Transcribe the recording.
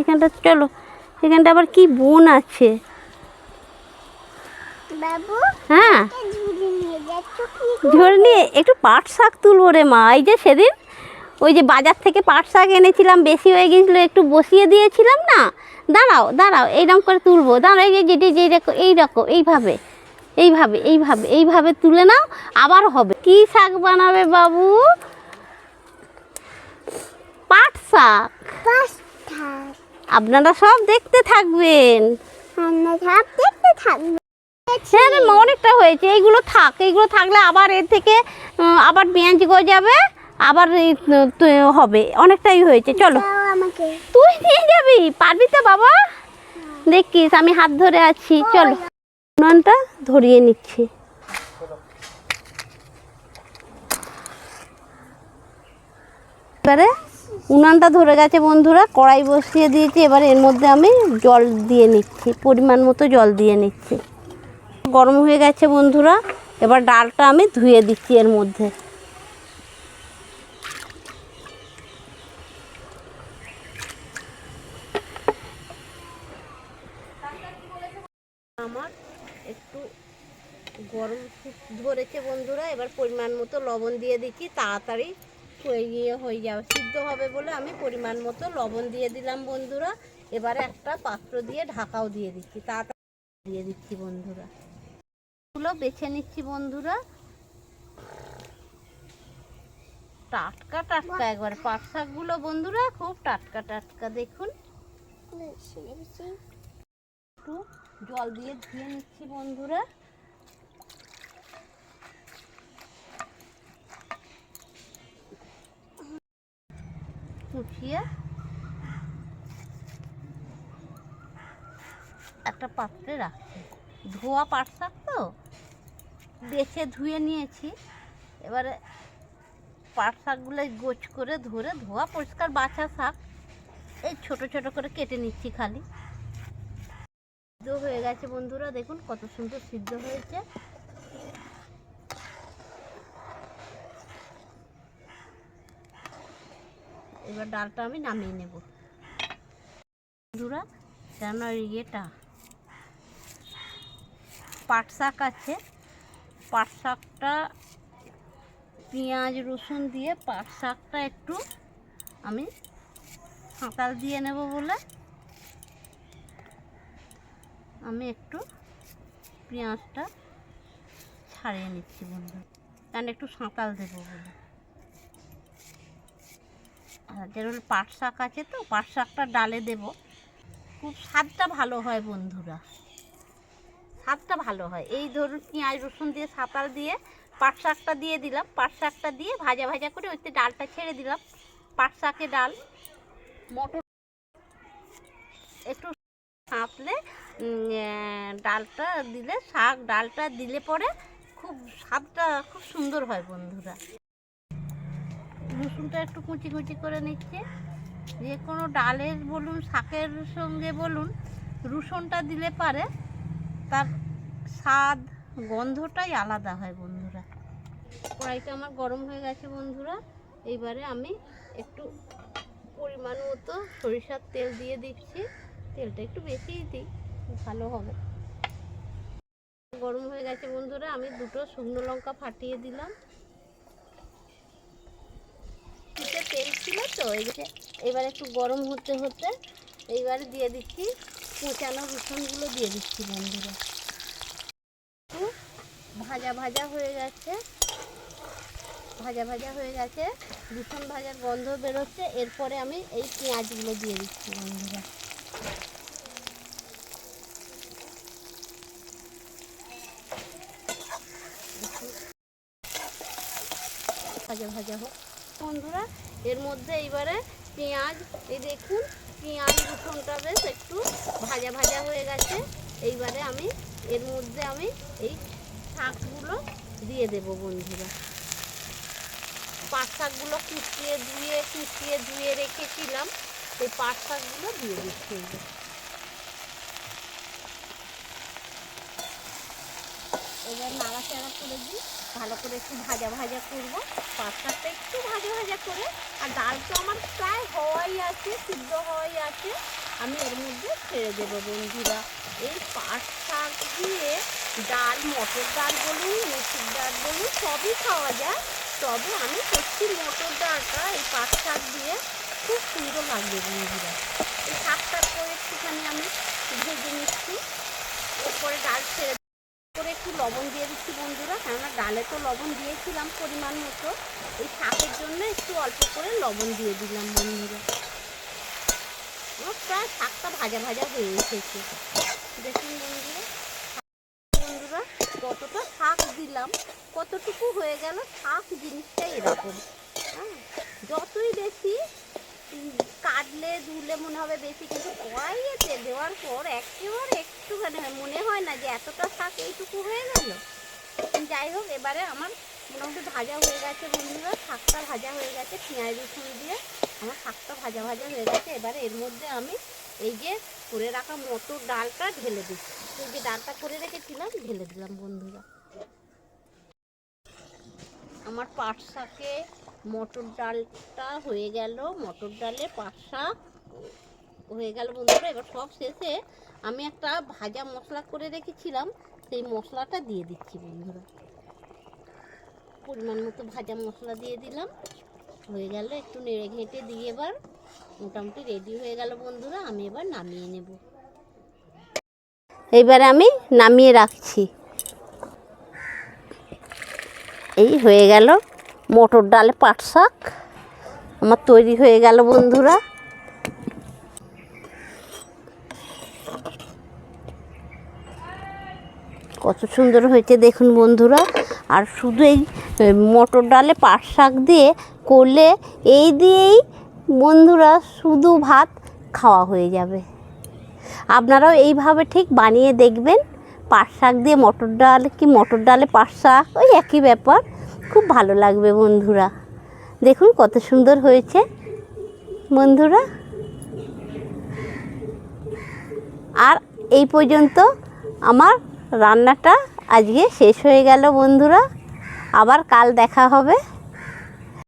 এখানটা চলো এখানটা আবার কি বোন আছে? বাবু হ্যাঁ। নিয়ে একটু পাট শাক তুলবো রে মা। এই যে সেদিন ওই যে বাজার থেকে পাট শাক এনেছিলাম বেশি হয়ে গেছিল একটু বসিয়ে দিয়েছিলাম না? দাঁড়াও দাঁড়াও এইরকম করে তুলবো। দাঁড়াও এই যে যেটি যেই রকম এইরকম এইভাবে এইভাবে এইভাবে এইভাবে তুলে নাও আবার হবে। কি শাক বানাবে বাবু? পাট শাক। আপনারা সব দেখতে থাকবেন। আমরা সব দেখতে থাকব। হ্যাঁ অনেকটা হয়েছে এইগুলো থাক এইগুলো থাকলে আবার এর থেকে আবার পেঁয়াজ যাবে আবার হবে অনেকটাই হয়েছে চলো। আমাকে। তুই নিয়ে যাবি পারবি তো বাবা? দেখিস আমি হাত ধরে আছি চলো। উনানটা ধরিয়ে নিচ্ছি। এবারে উনানটা ধরে গেছে বন্ধুরা, কড়াই বসিয়ে দিয়েছি, এবার এর মধ্যে আমি জল দিয়ে নিচ্ছি, পরিমাণ মতো জল দিয়ে নিচ্ছি। গরম হয়ে গেছে বন্ধুরা, এবার ডালটা আমি ধুয়ে দিচ্ছি এর মধ্যে। আমার একটু গরম ধরেছে বন্ধুরা, এবার পরিমাণ মতো লবণ দিয়ে দিচ্ছি, তাড়াতাড়ি হয়ে হয়ে যাবে সিদ্ধ হবে বলে আমি পরিমাণ মতো লবণ দিয়ে দিলাম বন্ধুরা। এবারে একটা পাত্র দিয়ে ঢাকাও দিয়ে দিচ্ছি, তাড়াতাড়ি দিয়ে দিচ্ছি বন্ধুরা। গুলো বেছে নিচ্ছি বন্ধুরা। টাটকা টাটকা একবার, পাট শাকগুলো বন্ধুরা খুব টাটকা টাটকা, দেখুন। একটু জল দিয়ে ধুয়ে নিচ্ছি বন্ধুরা। কুচিয়ে একটা পাত্রে রাখছি। ধোয়া পাট শাক তো? বেছে ধুয়ে নিয়েছি। এবারে পাট শাকগুলো গোছ করে ধরে ধোয়া, পরিষ্কার বাছা শাক। এই ছোট ছোট করে কেটে নিচ্ছি খালি। সিদ্ধ হয়ে গেছে বন্ধুরা, দেখুন কত সুন্দর সিদ্ধ হয়েছে। এবার ডালটা আমি নামিয়ে নেব। বন্ধুরা কেন ইয়েটা? পাট শাক আছে। পাট শাকটা, পেঁয়াজ, রসুন দিয়ে পাট শাকটা একটু আমি সাঁতাল দিয়ে নেব বলে আমি একটু পেঁয়াজটা ছাড়িয়ে নিচ্ছি বন্ধু কারণ একটু সাঁতাল দেবো বলে। আর যেরকম পাট শাক আছে তো, পাট শাকটা ডালে দেব। খুব স্বাদটা ভালো হয় বন্ধুরা। স্বাদটা ভালো হয়। এই ধরুন পেঁয়াজ রসুন দিয়ে সাঁতাল দিয়ে পাট শাকটা দিয়ে দিলাম। পাট শাকটা দিয়ে ভাজা ভাজা করে ওইতে ডালটা ছেড়ে দিলাম। পাট শাকে ডাল, মটর একটু সাঁতলে ডালটা দিলে, শাক ডালটা দিলে পরে খুব স্বাদটা খুব সুন্দর হয় বন্ধুরা। রসুনটা একটু কুচি কুচি করে নিচ্ছে। যে কোনো ডালের বলুন, শাকের সঙ্গে বলুন, রসুনটা দিলে পারে। তার স্বাদ, গন্ধটাই আলাদা হয় বন্ধুরা। কড়াইটা আমার গরম হয়ে গেছে বন্ধুরা। এইবারে আমি একটু পরিমাণ মতো সরিষার তেল দিয়ে দিচ্ছি। তেলটা একটু বেশিই দিই, ভালো হবে। গরম হয়ে গেছে বন্ধুরা, আমি দুটো শুকনো লঙ্কা ফাটিয়ে দিলাম পিঠে তেল ছিল তো এবার একটু গরম হতে হতে এইবারে দিয়ে দিচ্ছি কুচানো রসুনগুলো দিয়ে দিচ্ছি বন্ধুরা। ভাজা ভাজা হয়ে গেছে। ভাজা ভাজা হয়ে গেছে, রসুন ভাজার গন্ধ বেরোচ্ছে, এরপরে আমি এই পেঁয়াজগুলো দিয়ে দিচ্ছি বন্ধুরা। ভাজা ভাজা হোক। বন্ধুরা, এর মধ্যে এইবারে পেঁয়াজ, এই দেখুন, পেঁয়াজ রসুনটা বেশ একটু ভাজা ভাজা হয়ে গেছে। এইবারে আমি, এর মধ্যে আমি এই শাকগুলো দিয়ে দেব বন্ধুরা। পাট শাকগুলো কুচিয়ে ধুয়ে কুচিয়ে ধুয়ে রেখেছিলাম সেই পাট শাকগুলো দিয়ে দিচ্ছি এবার নাড়াচাড়া করে ভালো করে একটু ভাজা ভাজা করব। শাকটা একটু ভাজা ভাজা করে। আর ডাল তো আমার প্রায় হওয়াই আছে, সিদ্ধ হওয়াই আছে। আমি এর মধ্যে ছেড়ে দেবো বন্ধুরা। এই পাট শাক দিয়ে ডাল, মটর ডাল বলুন মুসুর ডাল বলুন, সবই খাওয়া যায়। তবে আমি সত্যি মটর ডালটা এই পাট শাক দিয়ে খুব সুন্দর লাগবে বন্ধুরা। এই শাকটা করে একটুখানি আমি ভেজে নিচ্ছি। এরপরে ডাল ছেড়ে করে একটু লবণ দিয়ে দিচ্ছি বন্ধুরা। কেননা ডালে তো লবণ দিয়েছিলাম পরিমাণ মতো। এই শাকের জন্য একটু অল্প করে লবণ দিয়ে দিলাম বন্ধুরা। প্রায় শাকটা ভাজা ভাজা হয়ে এসেছে দেখুন বন্ধুরা বন্ধুরা কতটা শাক দিলাম, কতটুকু হয়ে গেল শাক জিনিসটা এরকম। হ্যাঁ যতই বেশি কাটলে ধুলে মনে হবে বেশি, কিন্তু কড়াইয়েতে দেওয়ার পর একেবারে একটুখানি হয়। মনে হয় না যে এতটা শাক এইটুকু হয়ে গেল। যাই হোক, এবারে আমার মোটামুটি ভাজা হয়ে গেছে বন্ধুরা। শাকটা ভাজা হয়ে গেছে, পেঁয়াজ রসুন দিয়ে আমার শাকটা ভাজা ভাজা হয়ে গেছে। এবারে এর মধ্যে আমি এই যে করে রাখা মটর ডালটা ঢেলে দিচ্ছি। এই যে ডালটা করে রেখেছিলাম, ঢেলে দিলাম বন্ধুরা। আমার পাট শাকে মটর ডালটা হয়ে গেল। মটর ডালে পাট শাক হয়ে গেল বন্ধুরা, এবার সব শেষে আমি একটা ভাজা মশলা করে রেখেছিলাম, সেই মশলাটা দিয়ে দিচ্ছি বন্ধুরা। পরিমাণ মতো ভাজা মশলা দিয়ে দিলাম। হয়ে গেল একটু নেড়ে ঘেঁটে দিয়ে এবার মোটামুটি রেডি হয়ে গেল বন্ধুরা, আমি এবার নামিয়ে নেব। এইবারে আমি নামিয়ে রাখছি। এই হয়ে গেল মটর ডালে পাট শাক আমার তৈরি হয়ে গেল বন্ধুরা। কত সুন্দর হয়েছে দেখুন বন্ধুরা। আর শুধু এই মটর ডালে পাট শাক দিয়ে করলে এই দিয়েই বন্ধুরা শুধু ভাত খাওয়া হয়ে যাবে। আপনারাও এইভাবে ঠিক বানিয়ে দেখবেন, পাট শাক দিয়ে মটর ডাল কি মটর ডালে পাট শাক, ওই একই ব্যাপার। খুব ভালো লাগবে বন্ধুরা। দেখুন কত সুন্দর হয়েছে বন্ধুরা। আর এই পর্যন্ত আমার রান্নাটা আজকে শেষ হয়ে গেল বন্ধুরা। আবার কাল দেখা হবে।